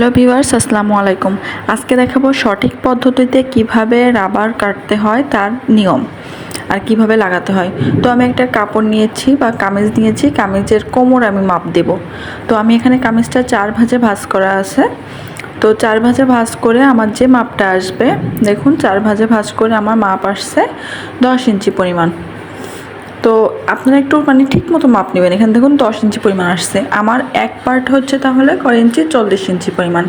Hello viewers, আসসালামু আলাইকুম। আজকে দেখাবো সঠিক পদ্ধতিতে কীভাবে রাবার কাটতে হয় তার নিয়ম আর কীভাবে লাগাতে হয়। তো আমি একটা কাপড় নিয়েছি বা কামিজ নিয়েছি, কামিজের কোমর আমি মাপ দেব। তো আমি এখানে কামিজটা চার ভাঁজে ভাঁজ করা আছে। তো চার ভাঁজে ভাঁজ করে আমার যে মাপটা আসবে, দেখুন, চার ভাঁজে ভাঁজ করে আমার মাপ আসছে দশ ইঞ্চি পরিমাণ। তো আপনারা একটু মানে ঠিক মতো মাপ নেবেন। এখানে দেখুন দশ ইঞ্চি পরিমাণ আসছে। আমার এক পার্ট হচ্ছে তাহলে কয় ইঞ্চি? চল্লিশ ইঞ্চি পরিমাণ।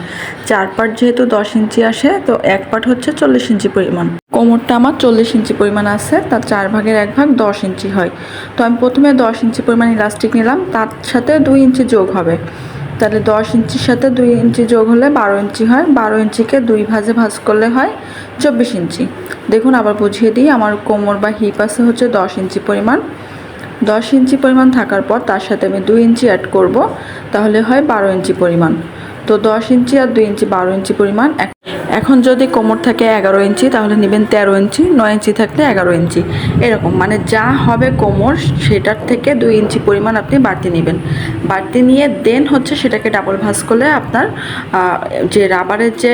চার পার্ট যেহেতু দশ ইঞ্চি আসে, তো এক পার্ট হচ্ছে চল্লিশ ইঞ্চি পরিমাণ। কোমরটা আমার চল্লিশ ইঞ্চি পরিমাণ আছে, তার চার ভাগের এক ভাগ দশ ইঞ্চি হয়। তো আমি প্রথমে দশ ইঞ্চি পরিমাণ ইলাস্টিক নিলাম, তার সাথে দুই ইঞ্চি যোগ হবে। তাহলে দশ ইঞ্চির সাথে দুই ইঞ্চি যোগ হলে বারো ইঞ্চি হয়। বারো ইঞ্চিকে দুই ভাজে ভাজ করলে হয় চব্বিশ ইঞ্চি। দেখুন, আবার বুঝিয়ে দিই, আমার কোমর বা হিপ আছে হচ্ছে দশ ইঞ্চি পরিমাণ। দশ ইঞ্চি পরিমাণ থাকার পর তার সাথে আমি দুই ইঞ্চি অ্যাড করব, তাহলে হয় বারো ইঞ্চি পরিমাণ। তো দশ ইঞ্চি আর দুই ইঞ্চি বারো ইঞ্চি পরিমাণ এখন যদি কোমর থাকে এগারো ইঞ্চি, তাহলে নেবেন তেরো ইঞ্চি, নয় ইঞ্চি থাকলে এগারো ইঞ্চি। এরকম মানে যা হবে কোমর, সেটার থেকে দুই ইঞ্চি পরিমাণ আপনি বাড়তি নেবেন। বাড়তি নিয়ে দেন হচ্ছে সেটাকে ডাবল ভাঁজ করলে আপনার যে রাবারের যে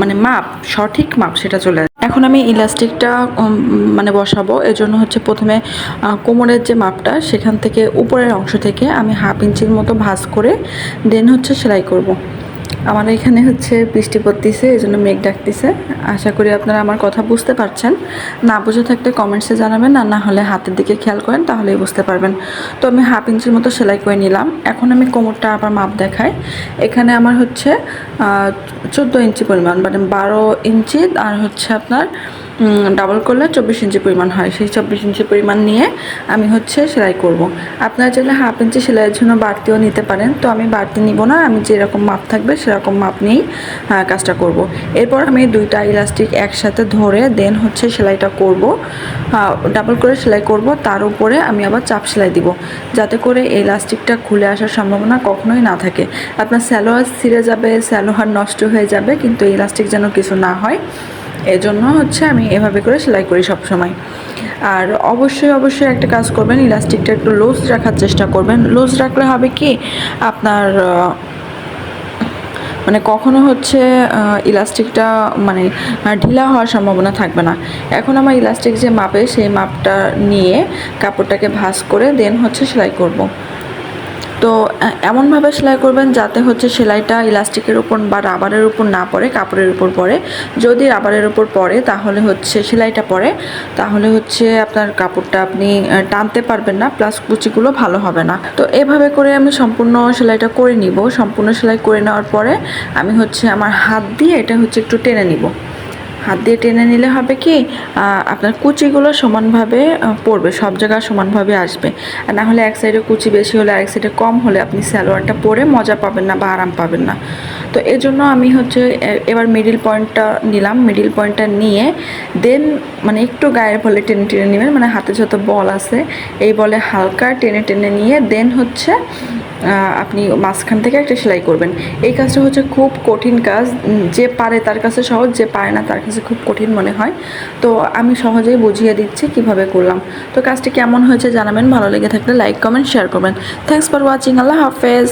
মানে মাপ, সঠিক মাপ, সেটা চলে এখন আমি ইলাস্টিকটা মানে বসাবো। এজন্য হচ্ছে প্রথমে কোমরের যে মাপটা, সেখান থেকে উপরের অংশ থেকে আমি হাফ ইঞ্চির মতো ভাঁজ করে দেন হচ্ছে সেলাই করব। আমার এখানে হচ্ছে বৃষ্টি পড়তেছে, এই জন্য মেঘ ডাকতেছে। আশা করি আপনারা আমার কথা বুঝতে পারছেন। না বুঝে থাকলে কমেন্টসে জানাবেন, আর না হলে হাতের দিকে খেয়াল করেন, তাহলেই বুঝতে পারবেন। তো আমি হাফ ইঞ্চির মতো সেলাই করে নিলাম। এখন আমি কোমরটা আবার মাপ দেখাই। এখানে আমার হচ্ছে চোদ্দ ইঞ্চি পরিমাণ মানে বারো ইঞ্চি, আর হচ্ছে আপনার ডাবল করলে চব্বিশ ইঞ্চি পরিমাণ হয়। সেই চব্বিশ ইঞ্চি পরিমাণ নিয়ে আমি হচ্ছে সেলাই করব। আপনারা চাইলে হাফ ইঞ্চি সেলাইয়ের জন্য বাড়তিও নিতে পারেন। তো আমি বাড়তি নিব না, আমি যেরকম মাপ থাকবে সেরকম মাপ নিয়েই কাজটা করব। এরপর আমি দুইটা ইলাস্টিক একসাথে ধরে দেন হচ্ছে সেলাইটা করব। ডাবল করে সেলাই করব, তার উপরে আমি আবার চাপ সেলাই দিব। যাতে করে এই ইলাস্টিকটা খুলে আসার সম্ভাবনা কখনোই না থাকে। আপনার স্যালোয়ার ছিঁড়ে যাবে স্যালোয়ার নষ্ট হয়ে যাবে, কিন্তু এই ইলাস্টিক যেন কিছু না হয়। এজন্য হচ্ছে আমি এভাবে করে সেলাই করি সব সময় আর অবশ্যই অবশ্যই একটা কাজ করবেন, ইলাস্টিকটা একটু লুজ রাখার চেষ্টা করবেন। লুজ রাখলে হবে কি? আপনার মানে কখনো হচ্ছে ইলাস্টিকটা মানে ঢিলা হওয়ার সম্ভাবনা থাকবে না। এখন আমার ইলাস্টিক যে মাপে, সেই মাপটা নিয়ে কাপড়টাকে ভাঁজ করে দেন হচ্ছে সেলাই করব। তো এমনভাবে সেলাই করবেন যাতে হচ্ছে সেলাইটা ইলাস্টিকের উপর বা রাবারের উপর না পড়ে, কাপড়ের উপর পড়ে। যদি রাবারের উপর পড়ে, তাহলে হচ্ছে সেলাইটা পড়ে। তাহলে হচ্ছে আপনার কাপড়টা আপনি টানতে পারবেন না, প্লাস কুচিগুলো ভালো হবে না। তো এভাবে করে আমি সম্পূর্ণ সেলাইটা করে নিব। সম্পূর্ণ সেলাই করে নেওয়ার পরে আমি হচ্ছে আমার হাত দিয়ে এটা হচ্ছে একটু টেনে নিব। হাত দিয়ে টেনে নিলে হবে কি আপনার কুচিগুলো সমানভাবে পড়বে, সব জায়গায় সমানভাবে আসবে। আর না হলে এক সাইডে কুচি বেশি হলে আরেক সাইডে কম হলে আপনি স্যালোয়ারটা পরে মজা পাবেন না বা আরাম পাবেন না। তো এই জন্য আমি হচ্ছে এবার মিডিল পয়েন্টটা নিলাম মিডিল পয়েন্টটা নিয়ে দেন মানে একটু গায়ের বলে টেনে টেনে নেবেন মানে হাতে যত বল আছে, এই বলে হালকা টেনে টেনে নিয়ে দেন হচ্ছে আপনি মাঝখান থেকে একটা সেলাই করবেন। এই কাজটা হচ্ছে খুব কঠিন কাজ। যে পারে তার কাছে সহজ, যে পারে না তার কাছে খুব কঠিন মনে হয়। তো আমি সহজেই বুঝিয়ে দিচ্ছি কীভাবে করলাম। তো কাজটি কেমন হয়েছে জানাবেন। ভালো লেগে থাকলে লাইক, কমেন্ট শেয়ার করবেন। থ্যাংকস ফর ওয়াচিং আল্লাহ হাফেজ।